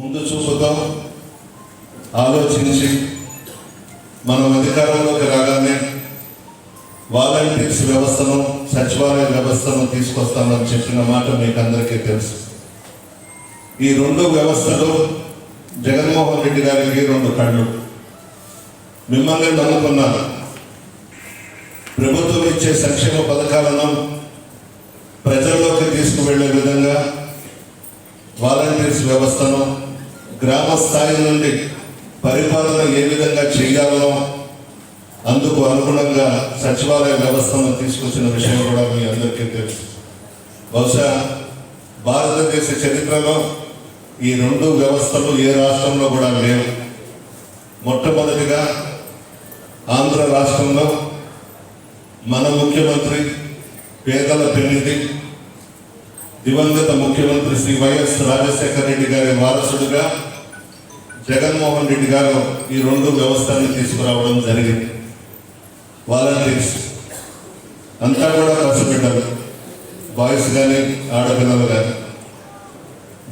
ముందు చూపుతో ఆలోచించి. మనం అధికారంలోకి రాగానే వాలంటీర్స్ వ్యవస్థను సచివాలయ వ్యవస్థను తీసుకొస్తామని చెప్పిన మాట మీకు అందరికీ తెలుసు. ఈ రెండు వ్యవస్థలు జగన్మోహన్ రెడ్డి గారికి రెండు కళ్ళు. మిమ్మల్ని నమ్ముకున్నారు ప్రభుత్వం ఇచ్చే సంక్షేమ పథకాలను ప్రజల్లోకి తీసుకువెళ్ళే విధంగా వాలంటీర్స్ వ్యవస్థను గ్రామ స్థాయి నుండి పరిపాలన ఏ విధంగా చేయాలో అందుకు అనుగుణంగా సచివాలయ వ్యవస్థను తీసుకొచ్చిన విషయం కూడా మీ అందరికీ తెలుసు. బహుశా భారతదేశ చరిత్రలో ఈ రెండు వ్యవస్థలు ఏ రాష్ట్రంలో కూడా లేవు. మొట్టమొదటిగా ఆంధ్ర రాష్ట్రంలో మన ముఖ్యమంత్రి పేదల పెన్నిధి దివంగత ముఖ్యమంత్రి శ్రీ వైఎస్ రాజశేఖర రెడ్డి గారి వారసుడుగా జగన్మోహన్ రెడ్డి గారు ఈ రెండు వ్యవస్థని తీసుకురావడం జరిగింది. వాలంటీర్స్ అంతా కూడా కష్టపెట్టారు బాయ్స్ కానీ ఆడపిల్లలు కానీ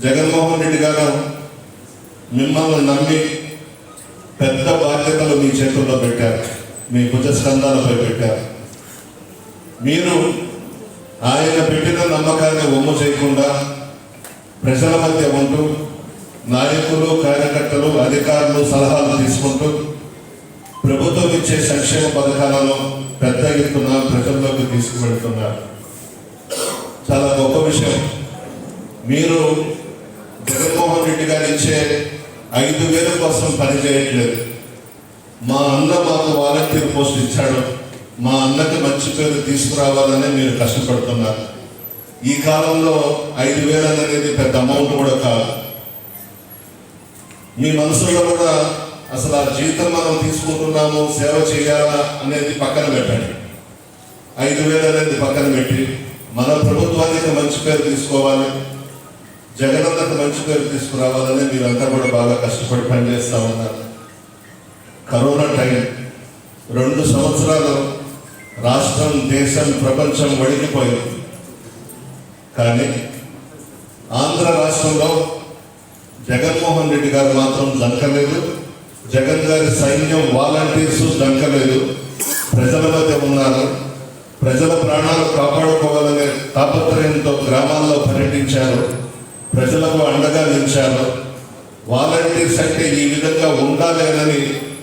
జగన్మోహన్ రెడ్డి గారు మిమ్మల్ని నమ్మి పెద్ద బాధ్యతలు మీ చేతుల్లో పెట్టారు. మీ భుజస్కంధాలపై పెట్టారు. మీరు ఆయన పెట్టిన నమ్మకాన్ని ఒమ్ము చేయకుండా ప్రజల మధ్య ఉంటూ నాయకులు కార్యకర్తలు అధికారులు సలహాలు తీసుకుంటూ ప్రభుత్వం ఇచ్చే సంక్షేమ పథకాలను పెద్ద ఎత్తున ప్రజల్లోకి తీసుకువెళ్తున్నారు. చాలా గొప్ప విషయం. మీరు జగన్మోహన్ రెడ్డి గారు ఇచ్చే ఐదు వేల కోసం పనిచేయట్లేదు మా అన్న మాకు వాలంటీర్ పోస్ట్ ఇచ్చాడు. మా అన్నకి మంచి పేరు తీసుకురావాలనే మీరు కష్టపడుతున్నారు. ఈ కాలంలో ఐదు వేలు అనేది పెద్ద అమౌంట్ కూడా కాదు. మీ మనసులో కూడా అసలు ఆ జీతం మనం తీసుకుంటున్నాము సేవ చేయాలా అనేది పక్కన పెట్టండి. ఐదు వేలు అనేది పక్కన పెట్టి మన ప్రభుత్వానికి మంచి పేరు తీసుకోవాలి జగనన్నకు మంచి పేరు తీసుకురావాలని మీరంతా కూడా బాగా కష్టపడి పనిచేస్తా ఉన్నారు. Corona time. రెండు సంవత్సరాలు రాష్ట్రం దేశం ప్రపంచం వణికిపోయింది. కానీ ఆంధ్ర రాష్ట్రంలో జగన్మోహన్ రెడ్డి గారు మాత్రం దంకలేదు. జగన్ గారి సైన్యం వాలంటీర్స్ దంకలేదు. ప్రజల మధ్య ఉన్నారు. ప్రజల ప్రాణాలు కాపాడుకోవాలనే తాపత్రయంతో గ్రామాల్లో పర్యటించారు. ప్రజలకు అండగా నిలిచారు. వాలంటీర్స్ అంటే ఈ విధంగా ఉండాలేనని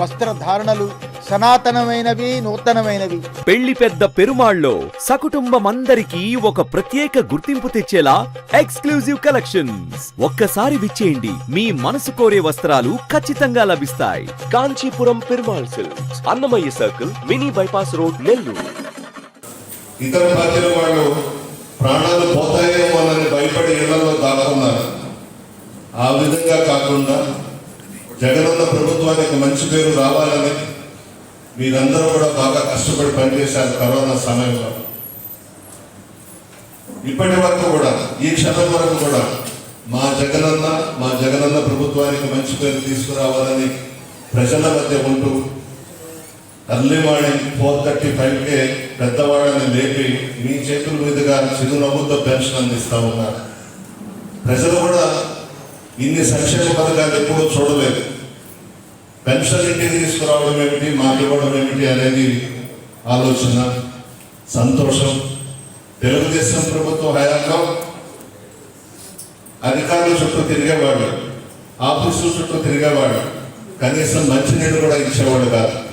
వస్త్రధారణలు సనాతనమైనవి నూతనమైనవి. పెళ్ళి పెద్ద పెరుమాళ్ళో సకుటుంబమందరికీ ఒక ప్రత్యేక గుర్తింపు తెచ్చేలా ఎక్స్క్లూజివ్ కలెక్షన్స్. ఒక్కసారి విచ్చేయండి. మీ మనసు కోరే వస్త్రాలు ఖచ్చితంగా లభిస్తాయి. Kanchipuram Perumal silks Annamayya circle mini bypass road Nellore. ఇతర పార్టీల వాళ్ళు ప్రాణాలు పోతాయేమోనని భయపడి ఇళ్ళలో దాక్కున్నారు. ఆ విధంగా కాకుండా జగనన్న ప్రభుత్వానికి మంచి పేరు రావాలని మీరందరూ కూడా బాగా కష్టపడి పనిచేశారు కరోనా సమయంలో. ఇప్పటి వరకు కూడా ఈ క్షణం వరకు కూడా మా జగనన్న మా జగనన్న ప్రభుత్వానికి మంచి పేరు తీసుకురావాలని ప్రజల మధ్య ఉంటూ అర్లీ మార్నింగ్ ఫోర్ థర్టీ ఫైవ్కే పెద్దవాళ్ళని లేపి మీ చేతుల మీదుగా చిరునవ్వుతో పెన్షన్ అందిస్తూ ఉన్నారు. ప్రజలు కూడా ఇన్ని సంక్షేమ పథకాలు ఎప్పుడూ చూడలేదు. పెన్షన్ ఇంటికి తీసుకురావడం ఏమిటి? మాకు ఇవ్వడం ఏమిటి అనేది ఆలోచన సంతోషం. తెలుగుదేశం ప్రభుత్వం హయాంలో అధికారుల చుట్టూ తిరిగేవాడు ఆఫీసుల చుట్టూ తిరిగేవాడు కనీసం మంచినీళ్ళు కూడా ఇచ్చేవాడు కాదు.